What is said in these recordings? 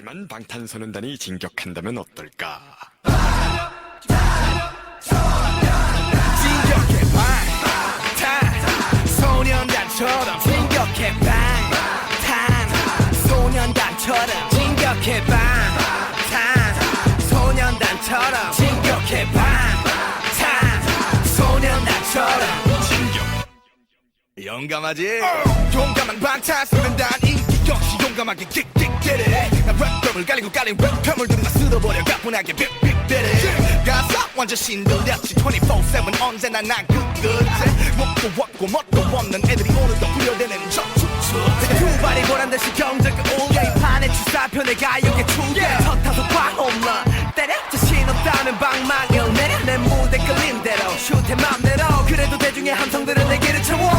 하지만 방탄소년단이 진격한다면 어떨까? 진격해 방탄 소년단처럼. 진격해 방탄 소년단처럼. 진격해 방탄 소년단처럼. 진격해 방탄 소년단처럼. 진격! 용감하지? 용감한 방탄소년단 인기 역시 용감하게 킥킥대래 나 랩덤을 깔리고 깔린 랩덤을 들어 쓸어버려 가뿐하게 빅빅대래 가사 완전 신들렸지. 24-7 언제나 난 그거지 목도 없고 멋도 없는 애들이 오늘도 후려대는 저축축. 두 발이 보란 듯이 경적을 올려 이 판의 주사편의 가요계 추계 첫 타석 과홈런. 때려. 자신 없다면 방망이를 내려. 내 무대 끌린 대로. 슛해 맘대로. 그래도 대중의 함성들은 내게를 채워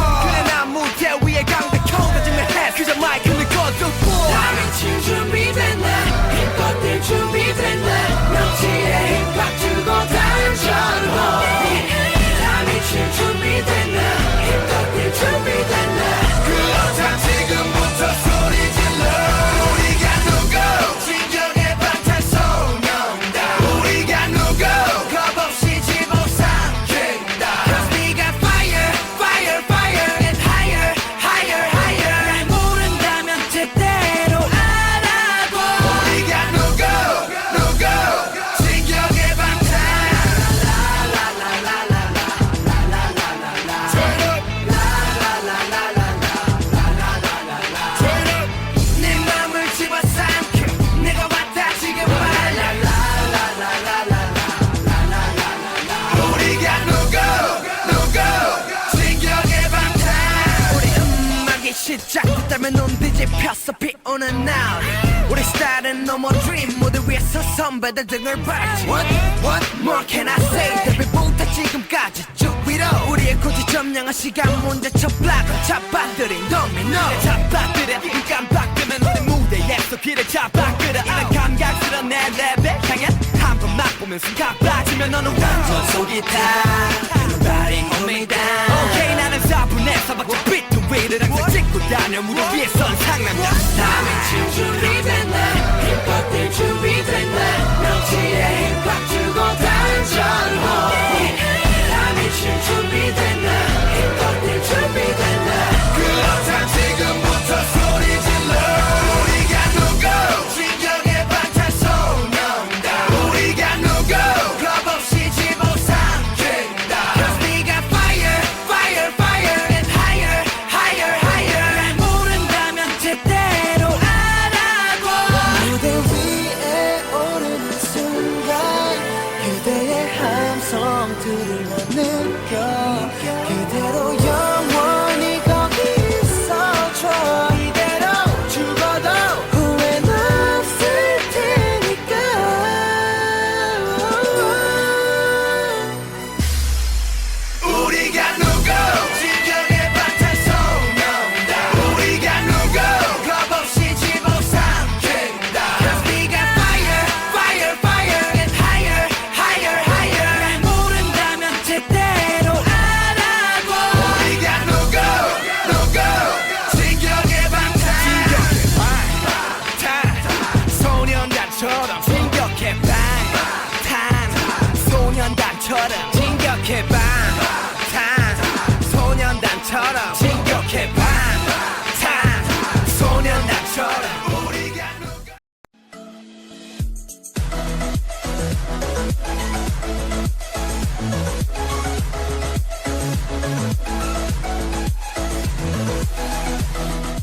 시작됐다면 눈 뒤집혔어 비 오는 날. 우리 스타일은 no more dream. 무대 위에서 선배들 등을 밟지. What, what? More can I say? 데뷔부터 지금까지 쭉 위로. 우리의 고지 점령한 시간 문제 첫 블락을 잡아들인 도미노 잡아들여. 이 깜빡이면 우리 무대에서 길을 잡아끌어 이런 감각스러운 내 랩에 향해 한번 맛보면 순간 빠지면 너는 완전 속이 다. Everybody hold me down. 오케이 나는 4분에서 박자 비트 위를 항상 찍고 다녀 무대 위에 선 상남자. 다 미칠 준비됐네 힘껏들 준비됐네. 명치에 느껴. 그대